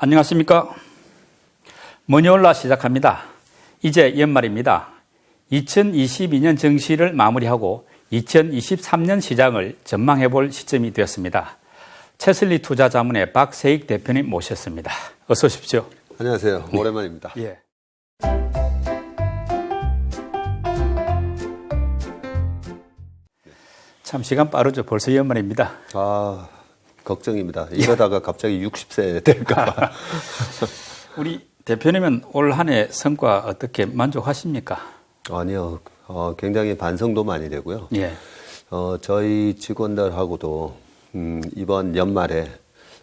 안녕하십니까. 머니올라 시작합니다. 이제 연말입니다. 2022년 정시를 마무리하고 2023년 시장을 전망해 볼 시점이 되었습니다. 채슬리 투자 자문의 박세익 대표님 모셨습니다. 어서 오십시오. 안녕하세요. 오랜만입니다. 예. 참 시간 빠르죠. 벌써 연말입니다. 아, 걱정입니다. 이러다가 갑자기 60세 될까봐. 우리 대표님은 올 한 해 성과 어떻게 만족하십니까? 아니요. 어, 굉장히 반성도 많이 되고요. 예. 어, 저희 직원들하고도 음, 이번 연말에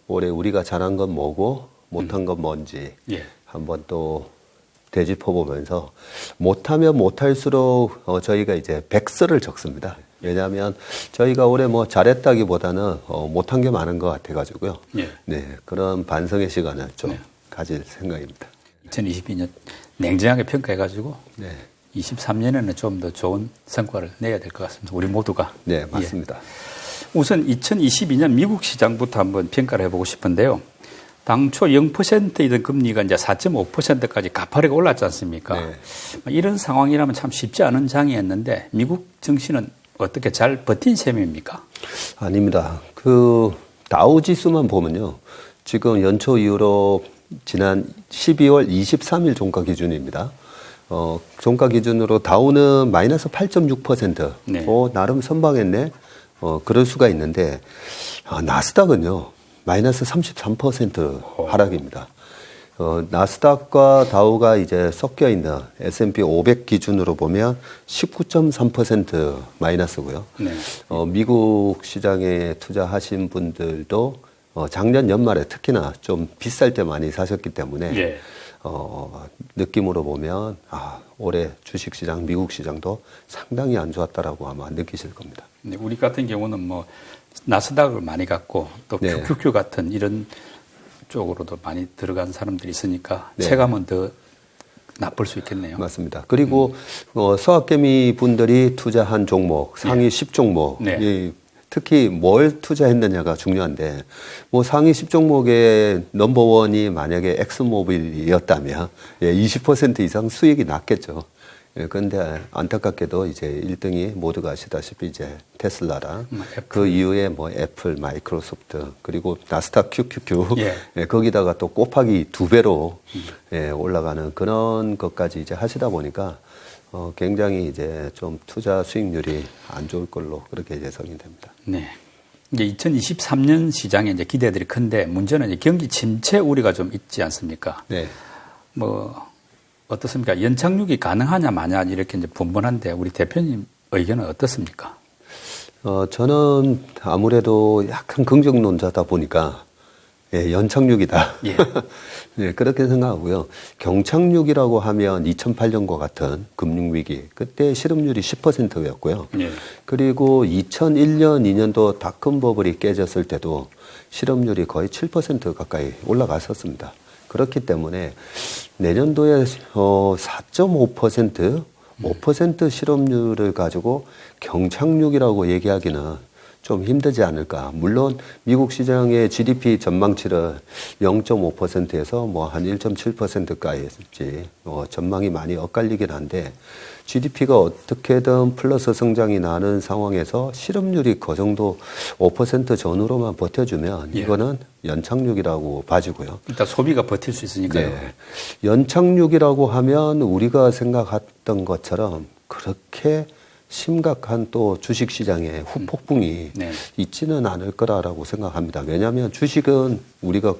올해 우리가 잘한 건 뭐고 못한 건 뭔지 예. 한번 또 되짚어 보면서 못하면 못할수록 어, 저희가 이제 백서를 적습니다. 왜냐하면 저희가 올해 뭐 잘했다기보다는 어, 못한 게 많은 것 같아가지고요. 예. 네 그런 반성의 시간을 좀 네. 가질 생각입니다. 2022년 냉정하게 평가해가지고 네, 23년에는 좀 더 좋은 성과를 내야 될 것 같습니다. 우리 모두가. 네 맞습니다. 예. 우선 2022년 미국 시장부터 한번 평가를 해보고 싶은데요. 당초 0%이던 금리가 이제 4.5%까지 가파르게 올랐지 않습니까? 네. 이런 상황이라면 참 쉽지 않은 장이었는데 미국 증시는 어떻게 잘 버틴 셈입니까? 아닙니다. 그 다우 지수만 보면요. 지금 연초 이후로 지난 12월 23일 종가 기준입니다. 어, 종가 기준으로 다우는 마이너스 8.6%. 네. 어, 나름 선방했네. 어, 그럴 수가 있는데, 아, 나스닥은요, 마이너스 33% 하락입니다. 어, 나스닥과 다우가 이제 섞여 있는 S&P 500 기준으로 보면 19.3% 마이너스고요. 네. 어, 미국 시장에 투자하신 분들도 어, 작년 연말에 특히나 좀 비쌀 때 많이 사셨기 때문에 예. 어, 느낌으로 보면 아, 올해 주식 시장, 미국 시장도 상당히 안 좋았다라고 아마 느끼실 겁니다. 네, 우리 같은 경우는 뭐 나스닥을 많이 갖고 또 네. QQQ 같은 이런 쪽으로도 많이 들어간 사람들이 있으니까 네. 체감은 더 나쁠 수 있겠네요. 맞습니다. 그리고 어, 서학개미 분들이 투자한 종목 상위 10종목 네. 이, 특히 뭘 투자했느냐가 중요한데 뭐 상위 10종목의 넘버원이 만약에 엑스모빌이었다면 예, 20% 이상 수익이 났겠죠. 예, 그런데 안타깝게도 이제 1등이 모두가 아시다시피 이제 테슬라랑 음. 그 이후에 뭐 애플, 마이크로소프트 그리고 나스닥 QQQ 예. 예, 거기다가 또 곱하기 두 배로 예, 올라가는 그런 것까지 이제 하시다 보니까 어, 굉장히 이제 좀 투자 수익률이 안 좋을 걸로 그렇게 예상이 됩니다. 네. 이제 2023년 시장에 이제 기대들이 큰데 문제는 이제 경기 침체 우려가 좀 있지 않습니까? 네. 뭐 어떻습니까? 연착륙이 가능하냐 마냐 이렇게 이제 분분한데 우리 대표님 의견은 어떻습니까? 어, 저는 아무래도 약간 긍정론자다 보니까 예, 연착륙이다. 예. 네, 그렇게 생각하고요. 경착륙이라고 하면 2008년과 같은 금융위기, 그때 실업률이 10%였고요. 예. 그리고 2001년, 2년도 닷컴 버블이 깨졌을 때도 실업률이 거의 7% 가까이 올라갔었습니다. 그렇기 때문에 내년도에 어, 4.5%, 5% 실업률을 가지고 경착륙이라고 얘기하기는 좀 힘들지 않을까. 물론 미국 시장의 GDP 전망치를 0.5%에서 뭐 한 1.7%까지 어, 전망이 많이 엇갈리긴 한데 GDP가 어떻게든 플러스 성장이 나는 상황에서 실업률이 그 정도 5% 전후로만 버텨주면 예. 이거는 연착륙이라고 봐지고요. 일단 소비가 버틸 수 있으니까요. 네. 연착륙이라고 하면 우리가 생각했던 것처럼 그렇게 심각한 또 주식 시장의 후폭풍이 네. 있지는 않을 거라라고 생각합니다. 왜냐하면 주식은 우리가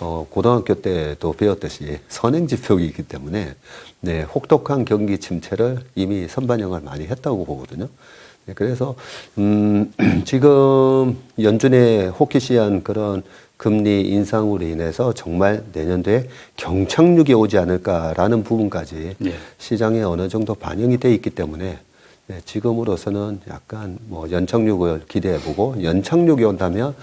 어, 고등학교 때도 배웠듯이 선행지표이기 때문에 네, 혹독한 경기 침체를 이미 선반영을 많이 했다고 보거든요. 네, 그래서 음, 지금 연준의 호키시한 그런 금리 인상으로 인해서 정말 내년도에 경착륙이 오지 않을까라는 부분까지 예. 시장에 어느 정도 반영이 돼 있기 때문에 네, 지금으로서는 약간 뭐 연착륙을 기대해보고 연착륙이 온다면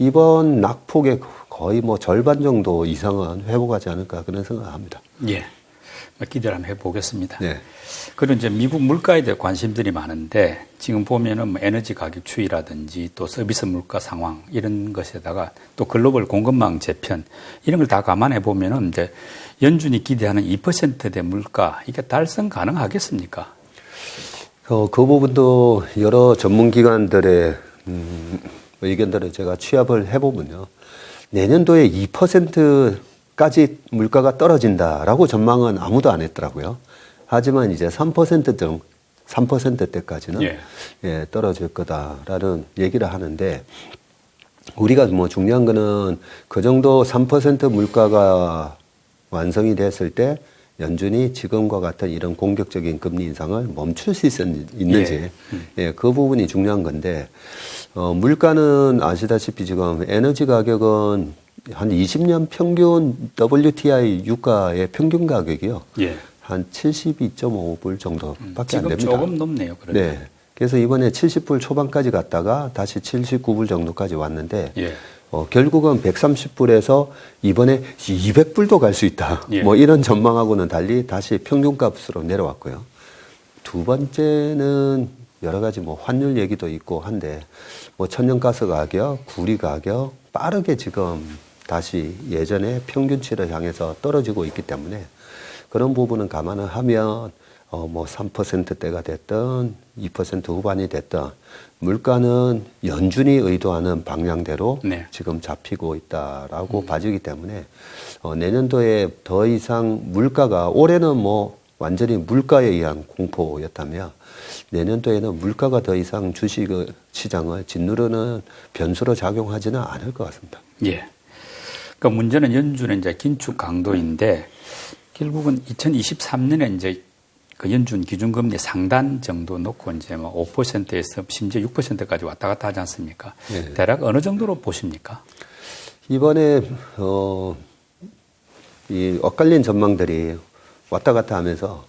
이번 낙폭의 거의 뭐 절반 정도 이상은 회복하지 않을까 그런 생각을 합니다. 예. 기대를 한번 해보겠습니다. 네. 그리고 이제 미국 물가에 대해 관심들이 많은데 지금 보면은 뭐 에너지 가격 추이라든지 또 서비스 물가 상황 이런 것에다가 또 글로벌 공급망 재편 이런 걸 다 감안해 보면은 이제 연준이 기대하는 2%대 물가 이게 달성 가능하겠습니까? 어, 그 부분도 여러 전문기관들의 음, 의견들을 제가 취합을 해보면요. 내년도에 2%까지 물가가 떨어진다라고 전망은 아무도 안 했더라고요. 하지만 이제 3%등 3%대까지는 예. 예, 떨어질 거다라는 얘기를 하는데 우리가 뭐 중요한 거는 그 정도 3% 물가가 완성이 됐을 때 연준이 지금과 같은 이런 공격적인 금리 인상을 멈출 수 있, 있는지 예, 그 부분이 중요한 건데 어, 물가는 아시다시피 지금 에너지 가격은 한 20년 평균 WTI 유가의 평균 가격이요. 예. 한 72.5불 정도밖에 안 지금 됩니다. 조금 높네요. 그래도. 네. 그래서 이번에 70불 초반까지 갔다가 다시 79불 정도까지 왔는데 예. 어, 결국은 130불에서 이번에 200불도 갈 수 있다. 예. 뭐 이런 전망하고는 달리 다시 평균값으로 내려왔고요. 두 번째는 여러 가지 뭐 환율 얘기도 있고 한데 뭐 천연가스 가격, 구리 가격 빠르게 지금 다시 예전의 평균치를 향해서 떨어지고 있기 때문에 그런 부분은 감안을 하면 어 뭐 3%대가 됐든 2% 후반이 됐든 물가는 연준이 의도하는 방향대로 네. 지금 잡히고 있다라고 봐지기 때문에 어 내년도에 더 이상 물가가 올해는 뭐 완전히 물가에 의한 공포였다면 내년도에는 물가가 더 이상 주식 시장을 짓누르는 변수로 작용하지는 않을 것 같습니다. 예. 그러니까 문제는 연준의 이제 긴축 강도인데 결국은 2023년에 이제 그 연준 기준금리 상단 정도 놓고 이제 뭐 5%에서 심지어 6%까지 왔다 갔다 하지 않습니까? 네. 대략 어느 정도로 보십니까? 이번에 어, 이 엇갈린 전망들이 왔다 갔다 하면서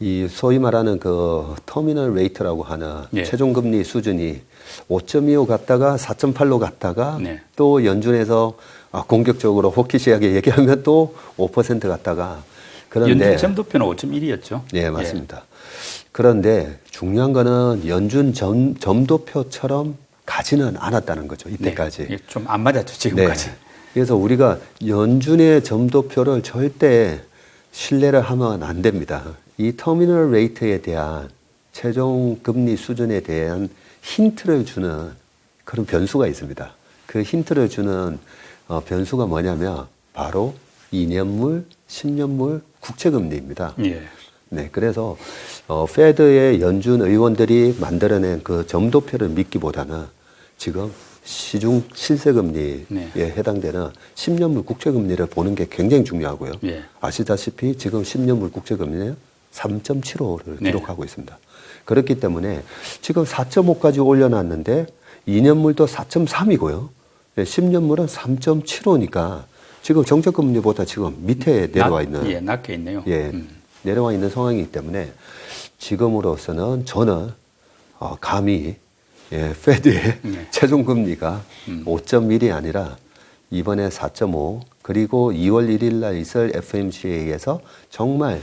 이 소위 말하는 그 터미널 레이트라고 하는 예. 최종 금리 수준이 5.25 갔다가 4.8로 갔다가 네. 또 연준에서 아, 공격적으로 호키시하게 얘기하면 또 5% 갔다가 그런데 연준 점도표는 5.1이었죠. 네, 맞습니다. 그런데 중요한 거는 연준 점, 점도표처럼 가지는 않았다는 거죠. 이때까지. 네. 좀안 맞았죠, 지금까지. 네. 그래서 우리가 연준의 점도표를 절대 신뢰를 하면 안 됩니다. 이 터미널 레이트에 대한 최종 금리 수준에 대한 힌트를 주는 그런 변수가 있습니다. 그 힌트를 주는 어, 변수가 뭐냐면 바로 2년물, 10년물 국채금리입니다. 예. 네, 그래서 어, 페드의 연준 의원들이 만들어낸 그 점도표를 믿기보다는 지금 시중 실세금리에 네. 해당되는 10년물 국채금리를 보는 게 굉장히 중요하고요. 예. 아시다시피 지금 10년물 국채금리는 3.75를 네. 기록하고 있습니다. 그렇기 때문에 지금 4.5까지 올려놨는데 2년물도 4.3이고요. 10년물은 3.75니까 지금 정책 금리보다 지금 밑에 내려와 낮- 있는 예, 낮게 있네요. 예, 음. 내려와 있는 상황이기 때문에 지금으로서는 저는 어, 감히 예, 페드의 네. 최종 금리가 5.1이 아니라 이번에 4.5 그리고 2월 1일 날 있을 FMCA에서 정말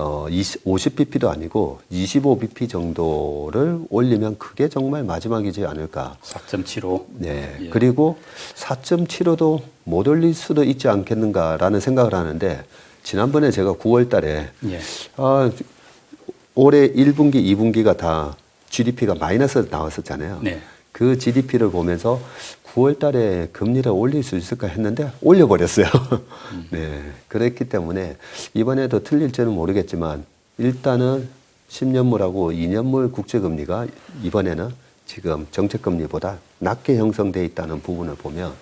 어, 20, 50bp도 아니고 25bp 정도를 올리면 그게 정말 마지막이지 않을까. 4.75. 네. 예. 그리고 4.75도 못 올릴 수도 있지 않겠는가라는 생각을 하는데 지난번에 제가 9월 달에 예. 아, 올해 1분기, 2분기가 다 GDP가 마이너스 나왔었잖아요. 네. 그 GDP를 보면서 9월 달에 금리를 올릴 수 있을까 했는데 올려버렸어요. 네. 그랬기 때문에 이번에도 틀릴지는 모르겠지만 일단은 10년물하고 2년물 국제금리가 이번에는 지금 정책금리보다 낮게 형성돼 있다는 부분을 보면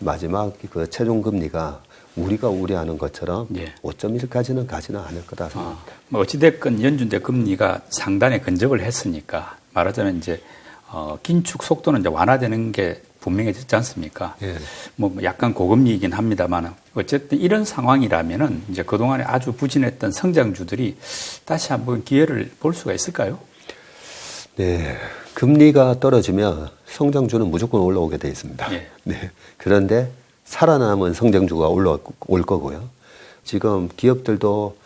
마지막 그 최종금리가 우리가 우려하는 것처럼 예. 5.1까지는 가지는 않을 거다 아, 생각합니다. 뭐 어찌됐건 연준대 금리가 상단에 근접을 했으니까 말하자면 이제 어, 긴축 속도는 이제 완화되는 게 분명해졌지 않습니까? 예. 뭐 약간 고금리이긴 합니다만 어쨌든 이런 상황이라면은 이제 그동안에 아주 부진했던 성장주들이 다시 한번 기회를 볼 수가 있을까요? 네. 금리가 떨어지면 성장주는 무조건 올라오게 돼 있습니다. 예. 네. 그런데 살아남은 성장주가 올라올 거고요. 지금 기업들도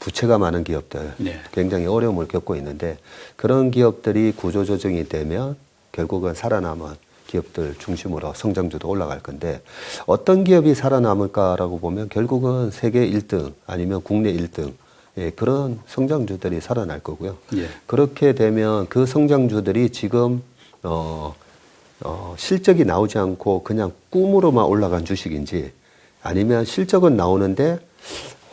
부채가 많은 기업들 네. 굉장히 어려움을 겪고 있는데 그런 기업들이 구조 조정이 되면 결국은 살아남은 기업들 중심으로 성장주도 올라갈 건데 어떤 기업이 살아남을까라고 보면 결국은 세계 1등 아니면 국내 1등 예, 그런 성장주들이 살아날 거고요. 예. 그렇게 되면 그 성장주들이 지금 어, 어, 실적이 나오지 않고 그냥 꿈으로만 올라간 주식인지 아니면 실적은 나오는데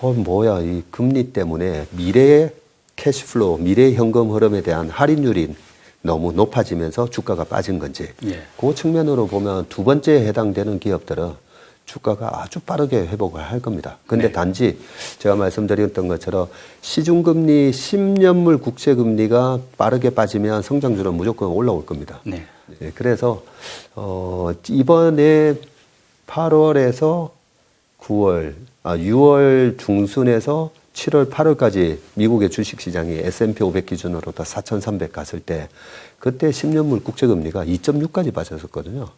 어 뭐야 이 금리 때문에 미래의 캐시플로우, 미래의 현금 흐름에 대한 할인율이 너무 높아지면서 주가가 빠진 건지 예. 그 측면으로 보면 두 번째에 해당되는 기업들은 주가가 아주 빠르게 회복을 할 겁니다. 근데 네. 단지 제가 말씀드렸던 것처럼 시중금리 10년물 국채금리가 빠르게 빠지면 성장률은 무조건 올라올 겁니다. 네. 예, 그래서 어, 이번에 8월에서 9월, 아 6월 중순에서 7월, 8월까지 미국의 주식시장이 S&P 500 기준으로 다 4,300 갔을 때 그때 10년물 국채금리가 2.6까지 빠졌었거든요.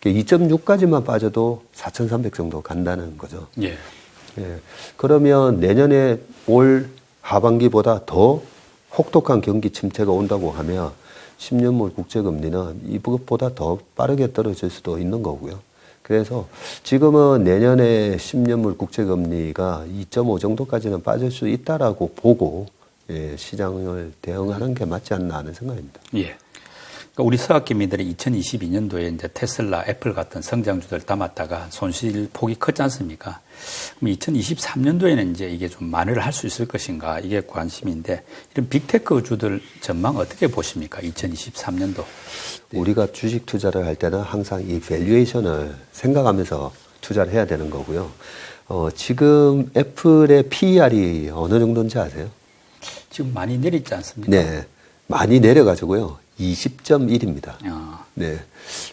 2.6까지만 빠져도 4,300 정도 간다는 거죠. 예. 예. 그러면 내년에 올 하반기보다 더 혹독한 경기 침체가 온다고 하면 10년물 국채금리는 이것보다 더 빠르게 떨어질 수도 있는 거고요. 그래서 지금은 내년에 10년물 국채금리가 2.5 정도까지는 빠질 수 있다라고 보고 예, 시장을 대응하는 게 맞지 않나 하는 생각입니다. 예. 그러니까 우리 서학기민들이 2022년도에 이제 테슬라, 애플 같은 성장주들 담았다가 손실 폭이 컸지 않습니까? 그럼 2023년도에는 이제 이게 좀 만회를 할 수 있을 것인가 이게 관심인데 이런 빅테크 주들 전망 어떻게 보십니까? 2023년도. 우리가 주식 투자를 할 때는 항상 이 밸류에이션을 생각하면서 투자를 해야 되는 거고요. 어, 지금 애플의 PER이 어느 정도인지 아세요? 지금 많이 내렸지 않습니까? 네. 많이 내려가지고요. 20.1입니다. 어, 네.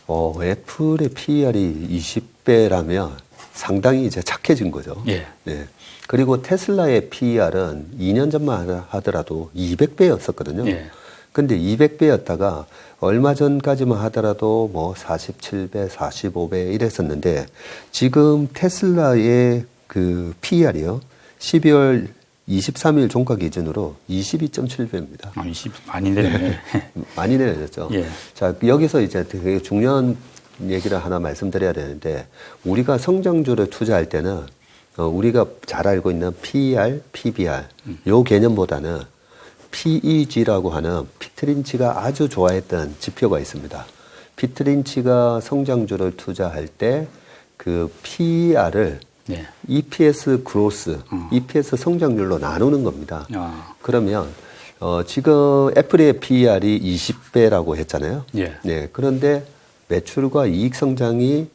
어, 애플의 PER이 20배라면 상당히 이제 착해진 거죠. 예. 네. 그리고 테슬라의 PER은 2년 전만 하더라도 200배였었거든요. 예. 근데 200배였다가 얼마 전까지만 하더라도 뭐 47배, 45배 이랬었는데 지금 테슬라의 그 PER이요. 12월 23일 종가 기준으로 22.7배입니다. 아, 20 많이 내렸네. 많이 내려졌죠. 예. 자, 여기서 이제 되게 중요한 얘기를 하나 말씀드려야 되는데, 우리가 성장주를 투자할 때는, 어, 우리가 잘 알고 있는 PER, PBR, 요 개념보다는 PEG라고 하는 피트린치가 아주 좋아했던 지표가 있습니다. 피트린치가 성장주를 투자할 때 그 PER을 네. EPS 그로스, EPS 성장률로 나누는 겁니다. 아, 그러면 어, 지금 애플의 PER이 20배라고 했잖아요. 예. 네. 그런데 매출과 이익 성장이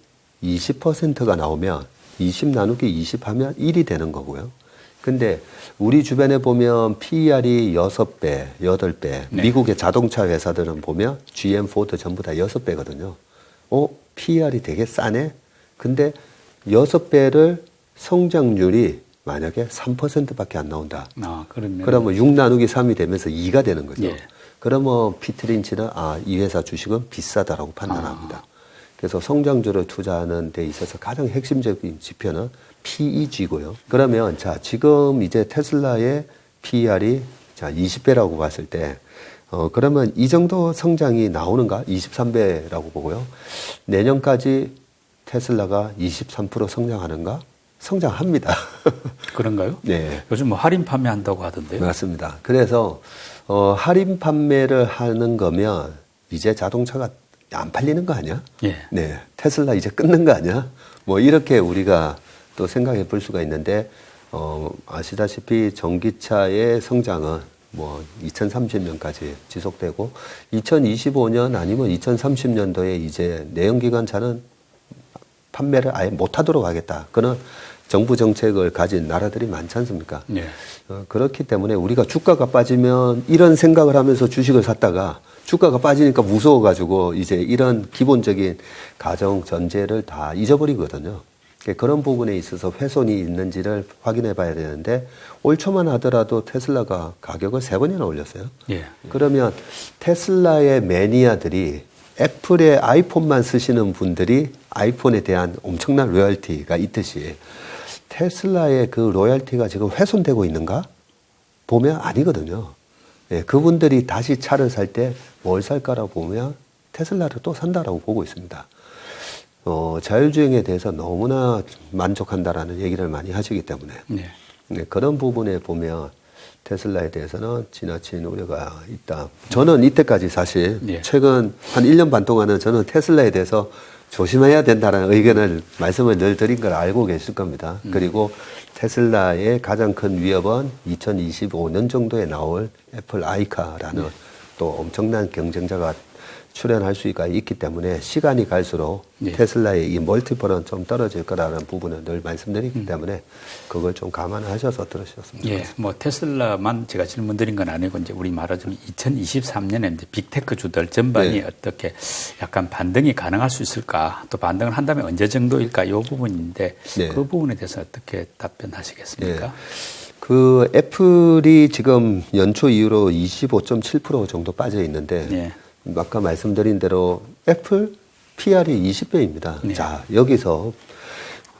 20%가 나오면 20 나누기 20 하면 1이 되는 거고요. 근데 우리 주변에 보면 PER이 6배, 8배, 네. 미국의 자동차 회사들은 보면 GM, 포드 전부 다 6배거든요. 어, PER이 되게 싸네? 근데 6배를 성장률이 만약에 3%밖에 안 나온다. 아, 그러면. 그러면 6 나누기 3이 되면서 2가 되는 거죠. 예. 그러면 피트린치는 아, 이 회사 주식은 비싸다라고 판단합니다. 아. 그래서 성장주를 투자하는 데 있어서 가장 핵심적인 지표는 PEG고요. 그러면 자, 지금 이제 테슬라의 PER이 자, 20배라고 봤을 때 어, 그러면 이 정도 성장이 나오는가? 23배라고 보고요. 내년까지 테슬라가 23% 성장하는가? 성장합니다. 그런가요? 네. 요즘 뭐 할인 판매한다고 하던데요. 맞습니다. 그래서 어, 할인 판매를 하는 거면 이제 자동차가 안 팔리는 거 아니야? 예. 네. 테슬라 이제 끊는 거 아니야? 뭐 이렇게 우리가 또 생각해 볼 수가 있는데 어, 아시다시피 전기차의 성장은 뭐 2030년까지 지속되고 2025년 아니면 2030년도에 이제 내연기관차는 판매를 아예 못하도록 하겠다. 그런 정부 정책을 가진 나라들이 많지 않습니까? 예. 어, 그렇기 때문에 우리가 주가가 빠지면 이런 생각을 하면서 주식을 샀다가 주가가 빠지니까 무서워가지고 이제 이런 기본적인 가정 전제를 다 잊어버리거든요. 그러니까 그런 부분에 있어서 훼손이 있는지를 확인해 봐야 되는데 올 초만 하더라도 테슬라가 가격을 세 번이나 올렸어요. 예. 그러면 테슬라의 매니아들이 애플의 아이폰만 쓰시는 분들이 아이폰에 대한 엄청난 로열티가 있듯이 테슬라의 그 로열티가 지금 훼손되고 있는가? 보면 아니거든요. 예, 그분들이 다시 차를 살 때 뭘 살까라고 보면 테슬라를 또 산다라고 보고 있습니다. 어, 자율주행에 대해서 너무나 만족한다라는 얘기를 많이 하시기 때문에 네. 네, 그런 부분에 보면 테슬라에 대해서는 지나친 우려가 있다. 저는 이때까지 사실 예. 최근 한 1년 반 동안은 저는 테슬라에 대해서 조심해야 된다는 의견을 말씀을 늘 드린 걸 알고 계실 겁니다. 그리고 테슬라의 가장 큰 위협은 2025년 정도에 나올 애플 아이카라는 또 엄청난 경쟁자가 출연할 수가 있기 때문에 시간이 갈수록 예. 테슬라의 이 멀티플은 좀 떨어질 거라는 부분을 늘 말씀드리기 때문에 그걸 좀 감안하셔서 들으셨습니다. 예, 뭐 테슬라만 제가 질문드린 건 아니고 이제 우리 말하자면 2023년에 이제 빅테크 주들 전반이 네. 어떻게 약간 반등이 가능할 수 있을까? 또 반등을 한다면 언제 정도일까? 이 부분인데 네. 그 부분에 대해서 어떻게 답변하시겠습니까? 예. 그 애플이 지금 연초 이후로 25.7% 정도 빠져 있는데 예. 아까 말씀드린 대로 애플 PR이 20배입니다. 네. 자 여기서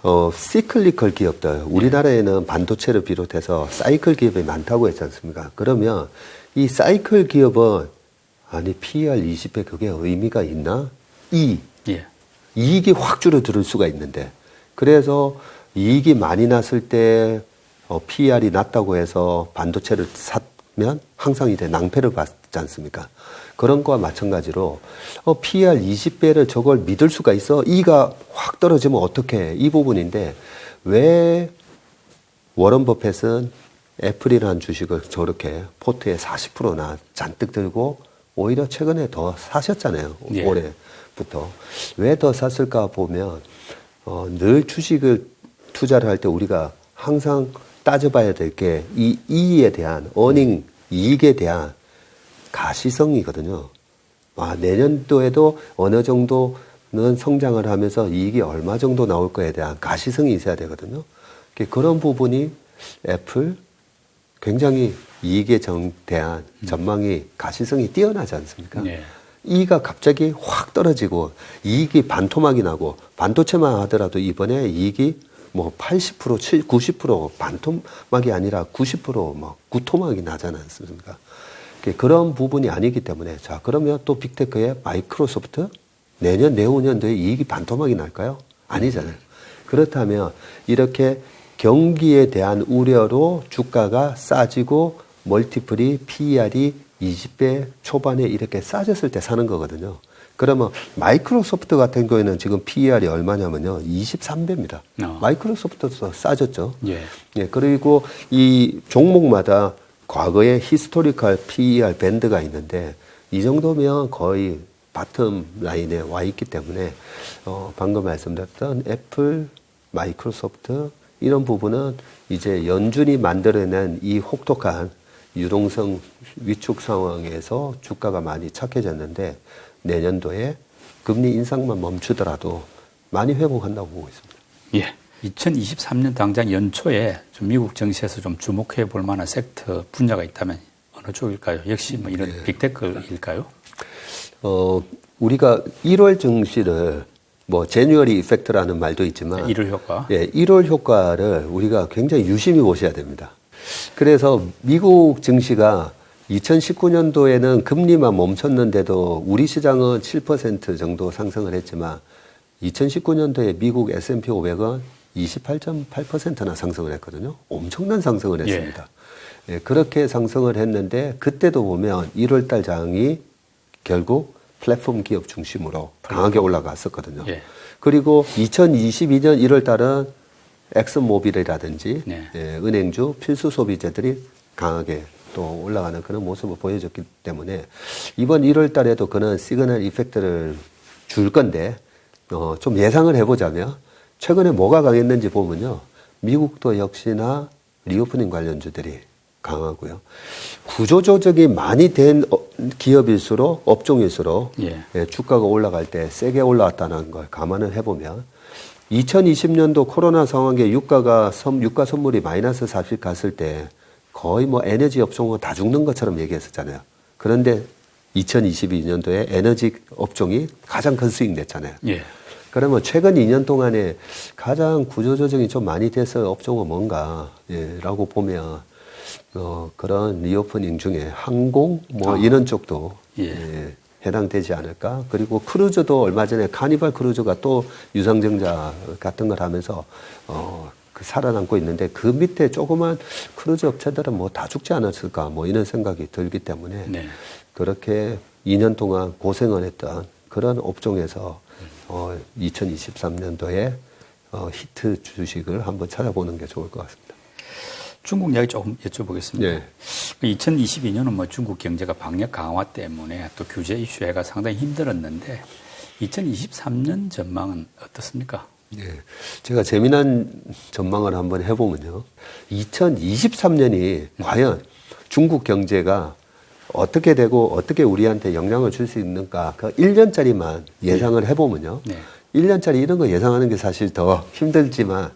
어 시클리컬 기업들 우리나라에는 반도체를 비롯해서 사이클 기업이 많다고 했지 않습니까? 그러면 이 사이클 기업은 아니 PR 20배 그게 의미가 있나? 이 예. 이익이 확 줄어들 수가 있는데 그래서 이익이 많이 났을 때 어, PR이 낮다고 해서 반도체를 사면 항상 이제 낭패를 받지 않습니까? 그런 거와 마찬가지로 어, PR 20배를 저걸 믿을 수가 있어? 이가 확 떨어지면 어떻게? 이 부분인데 왜 워런 버핏은 애플이라는 주식을 저렇게 포트에 40%나 잔뜩 들고 오히려 최근에 더 사셨잖아요. 예. 올해부터. 왜 더 샀을까 보면 어, 늘 주식을 투자를 할 때 우리가 항상 따져봐야 될 게 이 이에 대한 어닝 이익에 대한 가시성이거든요. 아, 내년도에도 어느 정도는 성장을 하면서 이익이 얼마 정도 나올 거에 대한 가시성이 있어야 되거든요. 그런 부분이 애플 굉장히 이익에 정, 대한 전망이 가시성이 뛰어나지 않습니까? 네. 이가 갑자기 확 떨어지고 이익이 반토막이 나고 반도체만 하더라도 이번에 이익이 뭐 80%, 7, 90% 반토막이 아니라 90%뭐 구토막이 나지 않습니까? 그런 부분이 아니기 때문에 자 그러면 또 빅테크의 마이크로소프트 내년 내후년도에 이익이 반토막이 날까요? 아니잖아요. 그렇다면 이렇게 경기에 대한 우려로 주가가 싸지고 멀티플이 PER이 20배 초반에 이렇게 싸졌을 때 사는 거거든요. 그러면 마이크로소프트 같은 경우에는 지금 PER이 얼마냐면요. 23배입니다. 어. 마이크로소프트도 싸졌죠. 예. 예, 그리고 이 종목마다 과거에 히스토리컬 PER 밴드가 있는데 이 정도면 거의 바텀 라인에 와 있기 때문에 어, 방금 말씀드렸던 애플, 마이크로소프트 이런 부분은 이제 연준이 만들어낸 이 혹독한 유동성 위축 상황에서 주가가 많이 착해졌는데 내년도에 금리 인상만 멈추더라도 많이 회복한다고 보고 있습니다. 예. 2023년 당장 연초에 좀 미국 정시에서 좀 주목해 볼 만한 섹터 분야가 있다면 어느 쪽일까요? 역시 뭐 이런 빅테크일까요? 어, 우리가 1월 증시를 뭐 제뉴얼리 이펙트라는 말도 있지만 일월 효과. 예, 1월 효과를 우리가 굉장히 유심히 보셔야 됩니다. 그래서 미국 증시가 2019년도에는 금리만 멈췄는데도 우리 시장은 7% 정도 상승을 했지만 2019년도에 미국 S&P 500은 28.8%나 상승을 했거든요. 엄청난 상승을 예. 했습니다. 예, 그렇게 상승을 했는데 그때도 보면 1월 달 장이 결국 플랫폼 기업 중심으로 강하게 올라갔었거든요. 예. 그리고 2022년 1월 달은 엑슨모빌이라든지 네. 예, 은행주 필수 소비재들이 강하게 또 올라가는 그런 모습을 보여줬기 때문에 이번 1월 달에도 그런 시그널 이펙트를 줄 건데 어, 좀 예상을 해보자면 최근에 뭐가 강했는지 보면요. 미국도 역시나 리오프닝 관련주들이 강하고요. 구조 조정이 많이 된 어, 기업일수록 업종일수록 예. 예, 주가가 올라갈 때 세게 올라왔다는 걸 감안을 해보면 2020년도 코로나 상황에 유가가 선, 유가 선물이 마이너스 40 갔을 때 거의 뭐 에너지 업종은 다 죽는 것처럼 얘기했었잖아요. 그런데 2022년도에 에너지 업종이 가장 큰 수익 냈잖아요. 예. 그러면 최근 2년 동안에 가장 구조조정이 좀 많이 돼서 업종은 뭔가, 예, 라고 보면 어, 그런 리오프닝 중에 항공 뭐 아. 이런 쪽도 예. 예, 해당되지 않을까. 그리고 크루즈도 얼마 전에 카니발 크루즈가 또 유상증자 같은 걸 하면서 어, 그 살아남고 있는데 그 밑에 조그만 크루즈 업체들은 뭐 다 죽지 않았을까 뭐 이런 생각이 들기 때문에 네. 그렇게 2년 동안 고생을 했던 그런 업종에서 어, 2023년도에 어, 히트 주식을 한번 찾아보는 게 좋을 것 같습니다. 중국 이야기 조금 여쭤보겠습니다. 예. 2022년은 뭐 중국 경제가 방역 강화 때문에 또 규제 이슈가 상당히 힘들었는데 2023년 전망은 어떻습니까? 예. 제가 재미난 전망을 한번 해보면요. 2023년이 과연 중국 경제가 어떻게 되고 어떻게 우리한테 영향을 줄 수 있는가 그 1년짜리만 예상을 해보면요. 네. 1년짜리 이런 거 예상하는 게 사실 더 힘들지만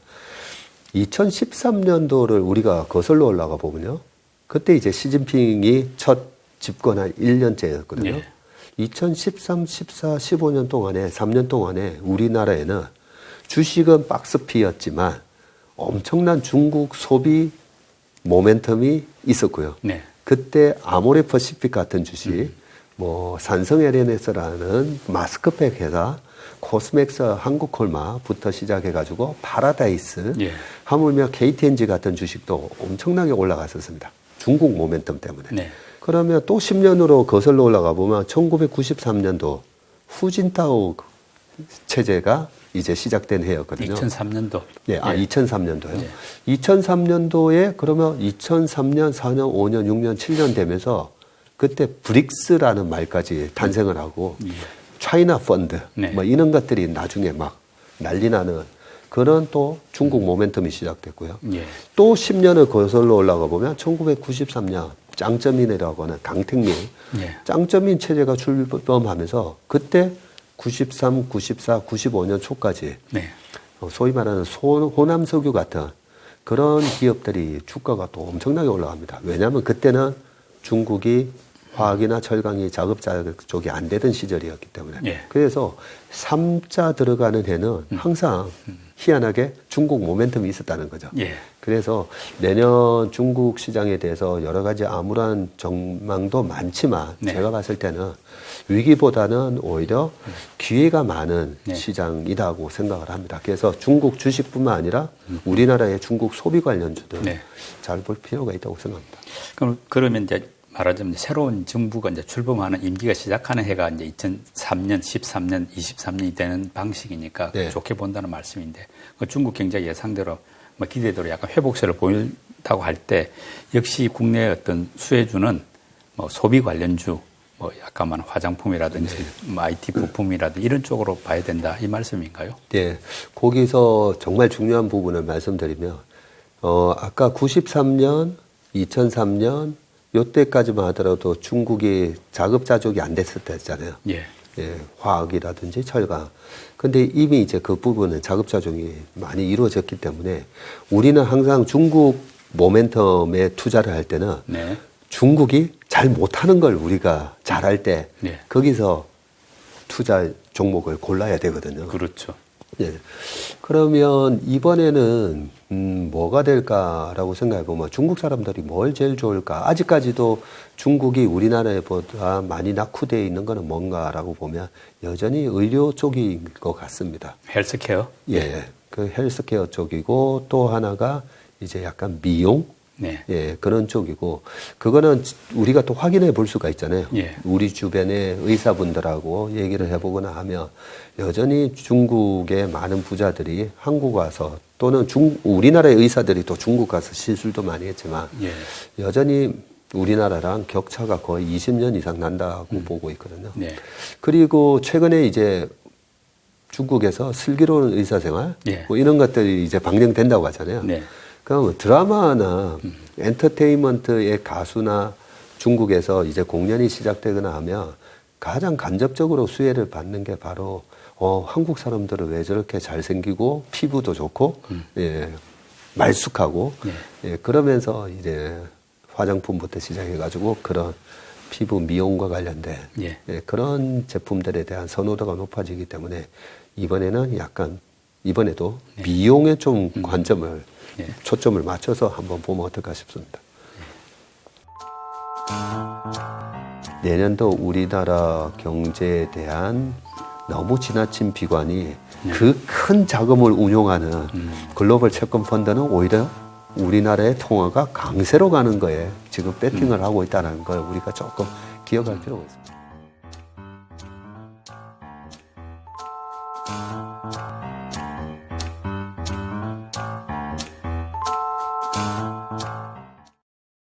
2013년도를 우리가 거슬러 올라가 보면요. 그때 이제 시진핑이 첫 집권한 1년째였거든요. 예. 2013, 14, 15년 동안에 3년 동안에 우리나라에는 주식은 박스피였지만 엄청난 중국 소비 모멘텀이 있었고요. 네. 그때 아모레 퍼시픽 같은 주식, 뭐 산성 LNS라는 마스크팩 회사, 코스맥스 한국콜마부터 시작해가지고 파라다이스, 예. 하물며 KTNG 같은 주식도 엄청나게 올라갔었습니다. 중국 모멘텀 때문에. 네. 그러면 또 10년으로 거슬러 올라가 보면 1993년도 후진타오 체제가 이제 시작된 해였거든요. 2003년도. 예, 아, 예. 2003년도요. 예. 2003년도에 그러면 2003년, 4년, 5년, 6년, 7년 되면서 그때 브릭스라는 말까지 탄생을 하고 차이나 펀드 네. 뭐 이런 것들이 나중에 막 난리 나는 그런 또 중국 모멘텀이 시작됐고요. 예. 또 10년을 거슬러 올라가 보면 1993년 짱쩌민이라고 하는 강택민 예. 짱쩌민 체제가 출범하면서 그때 93, 94, 95년 초까지 네. 어, 소위 말하는 소, 호남석유 같은 그런 기업들이 주가가 또 엄청나게 올라갑니다. 왜냐하면 그때는 중국이 화학이나 철강이 자급자족이 안 되던 시절이었기 때문에. 예. 그래서 삼자 들어가는 해는 항상 희한하게 중국 모멘텀이 있었다는 거죠. 예. 그래서 내년 중국 시장에 대해서 여러 가지 암울한 전망도 많지만 네. 제가 봤을 때는 위기보다는 오히려 기회가 많은 네. 시장이라고 생각을 합니다. 그래서 중국 주식뿐만 아니라 우리나라의 중국 소비 관련주들 네. 잘볼 필요가 있다고 생각합니다. 그럼 그러면 이제 말하자면 새로운 정부가 이제 출범하는 임기가 시작하는 해가 이제 2003년, 13년, 23년이 되는 방식이니까 네. 좋게 본다는 말씀인데 그 중국 경제 예상대로 뭐 기대대로 약간 회복세를 보인다고 할 때 역시 국내 어떤 수혜주는 뭐 소비 관련주 뭐 약간 만 화장품이라든지 뭐 IT 부품이라든지 이런 쪽으로 봐야 된다 이 말씀인가요? 예, 거기서 정말 중요한 부분을 말씀드리면, 어, 아까 93년, 2003년, 요때까지만 하더라도 중국이 자급자족이 안 됐을 때잖아요. 예. 예, 화학이라든지 철강. 근데 이미 이제 그 부분은 자급자족이 많이 이루어졌기 때문에 우리는 항상 중국 모멘텀에 투자를 할 때는 네. 중국이 잘 못하는 걸 우리가 잘할 때 네. 거기서 투자 종목을 골라야 되거든요. 그렇죠. 예. 그러면 이번에는 음, 뭐가 될까라고 생각해 보면 중국 사람들이 뭘 제일 좋을까? 아직까지도 중국이 우리나라보다 많이 낙후되어 있는 거는 뭔가라고 보면 여전히 의료 쪽인 것 같습니다. 헬스케어. 예. 그 헬스케어 쪽이고 또 하나가 이제 약간 미용 네. 예, 그런 쪽이고, 그거는 우리가 또 확인해 볼 수가 있잖아요. 예. 우리 주변의 의사분들하고 얘기를 해보거나 하면, 여전히 중국의 많은 부자들이 한국 와서, 또는 중, 우리나라의 의사들이 또 중국 가서 시술도 많이 했지만, 예. 여전히 우리나라랑 격차가 거의 20년 이상 난다고 보고 있거든요. 네. 그리고 최근에 이제 중국에서 슬기로운 의사생활, 예. 뭐 이런 것들이 이제 방영된다고 하잖아요. 네. 그럼 드라마나 엔터테인먼트의 가수나 중국에서 이제 공연이 시작되거나 하면 가장 간접적으로 수혜를 받는 게 바로 어, 한국 사람들은 왜 저렇게 잘생기고 피부도 좋고 예, 말쑥하고 예, 그러면서 이제 화장품부터 시작해가지고 그런 피부 미용과 관련된 예. 예, 그런 제품들에 대한 선호도가 높아지기 때문에 이번에는 약간 이번에도 미용에 좀 관점을 예. 초점을 맞춰서 한번 보면 어떨까 싶습니다. 내년도 우리나라 경제에 대한 너무 지나친 비관이 그큰 자금을 운용하는 글로벌 채권 펀드는 오히려 우리나라의 통화가 강세로 가는 거에 지금 배팅을 하고 있다는 걸 우리가 조금 기억할 필요가 있습니다.